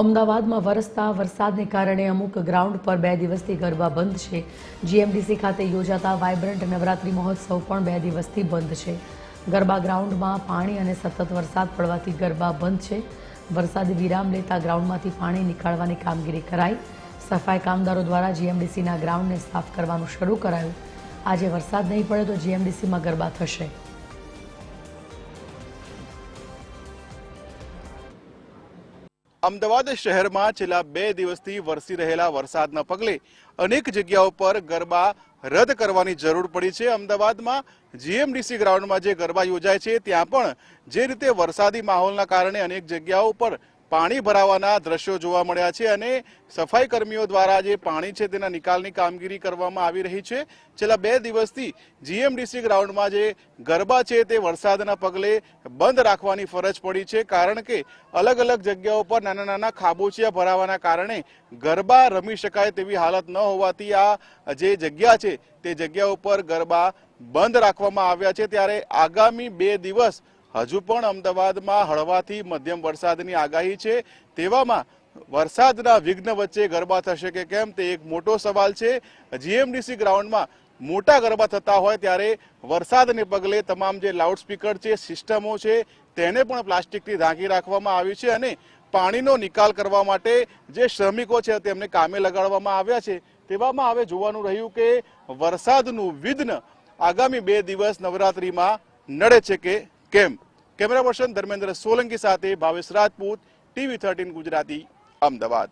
અમદાવાદમાં વરસતા વરસાદને કારણે અમુક ગ્રાઉન્ડ પર બે દિવસથી ગરબા બંધ છે. જીએમડીસી ખાતે યોજાતા વાઇબ્રન્ટ નવરાત્રી મહોત્સવ પણ બે દિવસથી બંધ છે. ગરબા ગ્રાઉન્ડમાં પાણી અને સતત વરસાદ પડવાથી ગરબા બંધ છે. વરસાદ વિરામ લેતા ગ્રાઉન્ડમાંથી પાણી નીકાળવાની કામગીરી કરાઈ. સફાઈ કામદારો દ્વારા જીએમડીસીના ગ્રાઉન્ડને સાફ કરવાનું શરૂ કરાયું. આજે વરસાદ નહીં પડે તો જીએમડીસીમાં ગરબા થશે. અમદાવાદ શહેરમાં છેલ્લા બે દિવસથી વરસી રહેલા વરસાદના પગલે અનેક જગ્યાઓ પર ગરબા રદ કરવાની જરૂર પડી છે. અમદાવાદમાં જીએમડીસી ગ્રાઉન્ડમાં જે ગરબા યોજાય છે, ત્યાં પણ જે રીતે વરસાદી માહોલના કારણે અનેક જગ્યાઓ પર પાણી ભરાવાના દ્રશ્યો જોવા મળ્યા છે અને સફાઈ કર્મીઓ દ્વારા જે પાણી છે તેના નિકાલની કામગીરી કરવામાં આવી રહી છે. છેલ્લા બે દિવસથી જીએમડીસી ગ્રાઉન્ડમાં જે ગરબા છે તે વરસાદના પગલે બંધ રાખવાની ફરજ પડી છે. કારણ કે અલગ અલગ જગ્યાઓ પર નાના નાના ખાબોચિયા ભરાવાના કારણે ગરબા રમી શકાય તેવી હાલત ન હોવાથી આ જે જગ્યા છે તે જગ્યા ઉપર ગરબા બંધ રાખવામાં આવ્યા છે. ત્યારે આગામી બે દિવસ હજુ પણ અમદાવાદમાં હળવાથી મધ્યમ વરસાદની આગાહી છે. તેવામાં વરસાદના વિઘ્ન વચ્ચે ગરબા થશે કે કેમ તે એક મોટો સવાલ છે. જીએમડીસી ગ્રાઉન્ડમાં મોટા ગરબા થતા હોય ત્યારે વરસાદને પગલે તમામ જે લાઉડસ્પીકર છે, સિસ્ટમો છે, તેને પણ પ્લાસ્ટિકથી ઢાંકી રાખવામાં આવી છે અને પાણીનો નિકાલ કરવા માટે જે શ્રમિકો છે તેમને કામે લગાડવામાં આવ્યા છે. તેવામાં હવે જોવાનું રહ્યું કે વરસાદનું વિઘ્ન આગામી બે દિવસ નવરાત્રીમાં નડે છે કે કેમ? કેમેરા પર્સન ધર્મેન્દ્ર સોલંકી સાથે ભાવેશ રાજપૂત ટીવી થર્ટીન ગુજરાતી અમદાવાદ.